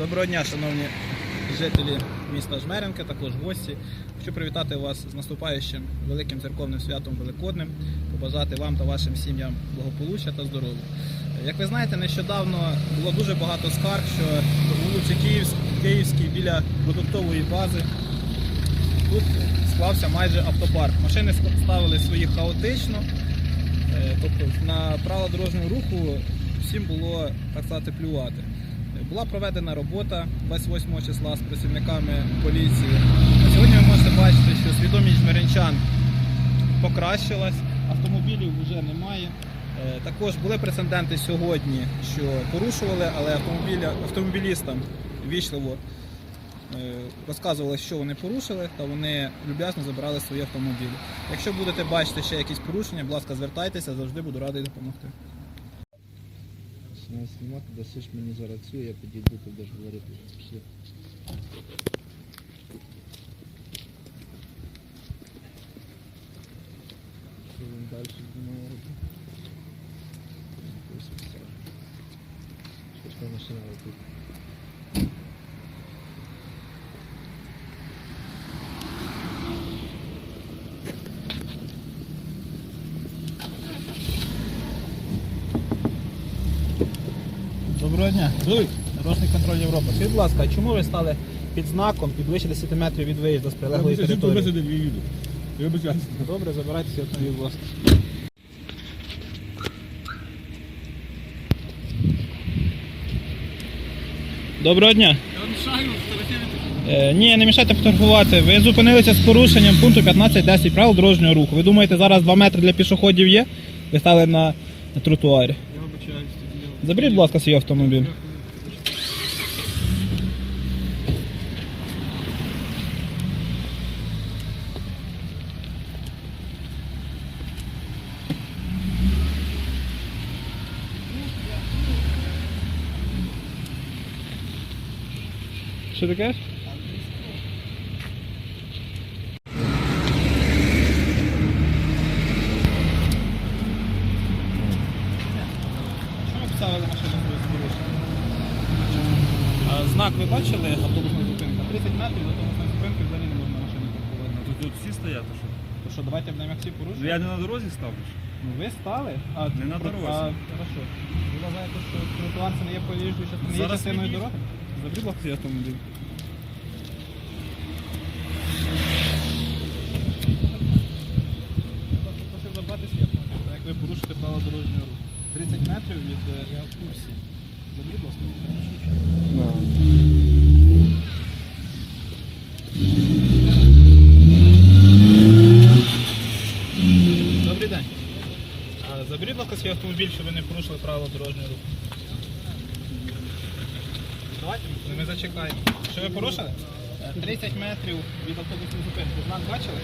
Доброго дня, шановні жителі міста Жмеренки, також гості. Хочу привітати вас з наступаючим великим церковним святом Великодним, побажати вам та вашим сім'ям благополуччя та здоров'я. Як ви знаєте, нещодавно було дуже багато скарг, що по вулиці Київській, Київській біля продуктової бази тут склався майже автопарк. Машини ставили свої хаотично, Е, Тобто на правила дорожнього руху всім було так сказати плювати. Була проведена робота 28 числа з працівниками поліції. Сьогодні ви можете бачити, що свідомість жмеринчан покращилась, автомобілів вже немає. Е, Також були прецеденти сьогодні, що порушували, але автомобілістам вічливо е, розказували, що вони порушили, та вони люб'язно забирали свої автомобілі. Якщо будете бачити ще якісь порушення, будь ласка, звертайтеся, завжди буду радий допомогти. Починаю знімати, дасиш мені зараз цю, я підійду, ти будеш говорити. Пішли. Що він далі знімає робити? Ось все. Що ж там машина робить? Доброго дня. Дорожній контроль Європи. Скажіть, будь ласка, чому ви стали під знаком під вище 10 метрів від виїзду з прилеглої території? Добре, забирайтеся автомобіль, будь ласка. Доброго дня. Е, ні, не мішайте фотографувати. Ви зупинилися з порушенням пункту 15.10 правил дорожнього руху. Ви думаєте, зараз 2 метри для пішоходів є? Ви стали на, на тротуарі. Я вибачаюсь. Заберіть, будь ласка, свій автомобіль. Що таке? Знак ви бачили автобусна зупинка? 30 метрів до автобусної зупинки взагалі не можна машину паркувати. Тут, тут всі стоять, то що? То що, давайте будемо як всі порушити? Я не на дорозі ставлю. Ну ви стали, а Не на про- дорозі. А, хорошо. Ви вважаєте, що тротуар це не є проїжджою частиною, не є Зараз частиною від'їзд. дороги? Ласка, свій автомобіль. Просив забрати свій автомобіль, так як ви порушите правила дорожнього руху. 30 метрів від е, я в курсі. Добрий день. Заберіть, будь ласка, свій автомобіль, щоб ви не порушили правила дорожнього руху. Давайте, ми зачекаємо. Що ви порушили? Е, 30 метрів від автобусної зупинки. Знак бачили?